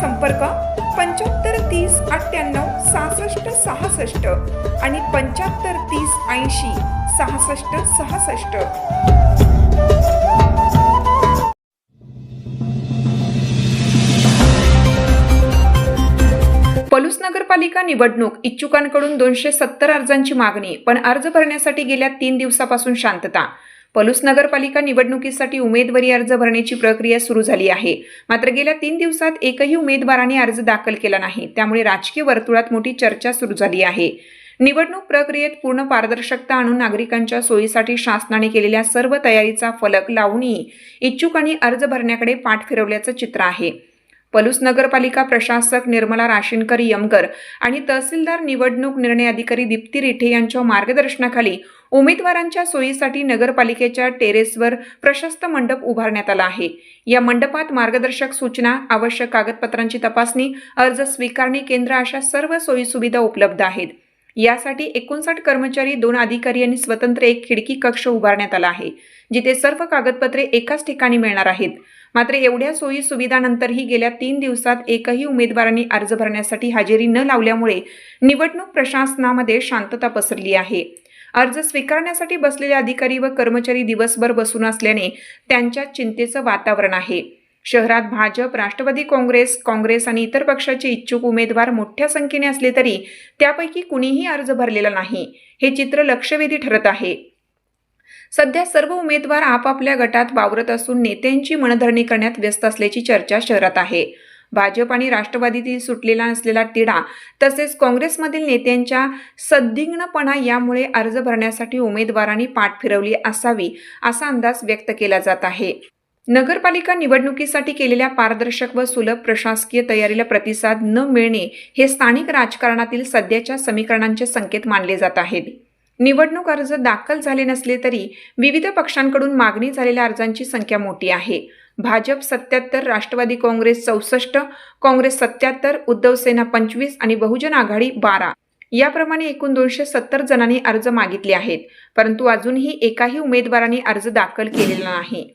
संपर्क पंच्याहत्तर तीस अठ्ठ्याण्णव सहासष्ट सहासष्ट आणि पंच्याहत्तर तीस ऐंशी सहासष्ट सहासष्ट. पलूस नगरपालिका निवडणूक इच्छुकांकडून दोनशे सत्तर अर्जांची मागणी पण अर्ज भरण्यासाठी गेल्या तीन दिवसापासून शांतता. पलूस नगरपालिका निवडणुकीसाठी उमेदवारी अर्ज भरण्याची प्रक्रिया सुरू झाली आहे. मात्र गेल्या तीन दिवसात एकही उमेदवाराने अर्ज दाखल केला नाही. त्यामुळे राजकीय वर्तुळात मोठी चर्चा सुरू झाली आहे. निवडणूक प्रक्रियेत पूर्ण पारदर्शकता आणून नागरिकांच्या सोयीसाठी शासनाने केलेल्या सर्व तयारीचा फलक लावूनही इच्छुकांनी अर्ज भरण्याकडे पाठ फिरवल्याचं चित्र आहे. पलूस नगरपालिका प्रशासक निर्मला राशीनकर यमकर आणि तहसीलदार निवडणूक निर्णय अधिकारी दीप्ती रिठे यांच्या मार्गदर्शनाखाली उमेदवारांच्या सोयीसाठी नगरपालिकेच्या टेरेसवर प्रशस्त मंडप उभारण्यात आला आहे. या मंडपात मार्गदर्शक सूचना आवश्यक कागदपत्रांची तपासणी अर्ज स्वीकारणी केंद्र अशा सर्व सोयीसुविधा उपलब्ध आहेत. यासाठी एकोणसाठ कर्मचारी दोन अधिकारी आणि स्वतंत्र एक खिडकी कक्ष उभारण्यात आला आहे जिथे सर्व कागदपत्रे एकाच ठिकाणी मिळणार आहेत. मात्र एवढ्या सोयी सुविधानंतरही गेल्या तीन दिवसात एकही उमेदवारांनी अर्ज भरण्यासाठी हजेरी न लावल्यामुळे निवडणूक प्रशासनामध्ये शांतता पसरली आहे. अर्ज स्वीकारण्यासाठी बसलेले अधिकारी व कर्मचारी दिवसभर बसून असल्याने त्यांच्या चिंतेचं वातावरण आहे. शहरात भाजप राष्ट्रवादी काँग्रेस काँग्रेस आणि इतर पक्षाचे इच्छुक उमेदवार मोठ्या संख्येने असले तरी त्यापैकी कुणीही अर्ज भरलेला नाही. हे चित्र लक्षवेधी ठरत आहे. सध्या सर्व उमेदवार आपापल्या गटात वावरत असून नेत्यांची मनधरणी करण्यात व्यस्त असल्याची चर्चा शहरात आहे. भाजप आणि राष्ट्रवादीतील सुटलेला नसलेला तिढा तसेच काँग्रेसमधील नेत्यांच्या सद्दिग्नपणा यामुळे अर्ज भरण्यासाठी उमेदवारांनी पाठ फिरवली असावी असा अंदाज व्यक्त केला जात आहे. नगरपालिका निवडणुकीसाठी केलेल्या पारदर्शक व सुलभ प्रशासकीय तयारीला प्रतिसाद न मिळणे हे स्थानिक राजकारणातील सध्याच्या समीकरणांचे संकेत मानले जात आहेत. निवडणूक अर्ज दाखल झाले नसले तरी विविध पक्षांकडून मागणी झालेल्या अर्जांची संख्या मोठी आहे. भाजप सत्याहत्तर राष्ट्रवादी काँग्रेस चौसष्ट काँग्रेस सत्याहत्तर उद्धव सेना पंचवीस आणि बहुजन आघाडी बारा. याप्रमाणे एकूण दोनशे सत्तर जणांनी अर्ज मागितले आहेत परंतु अजूनही एकाही उमेदवाराने अर्ज दाखल केलेला नाही.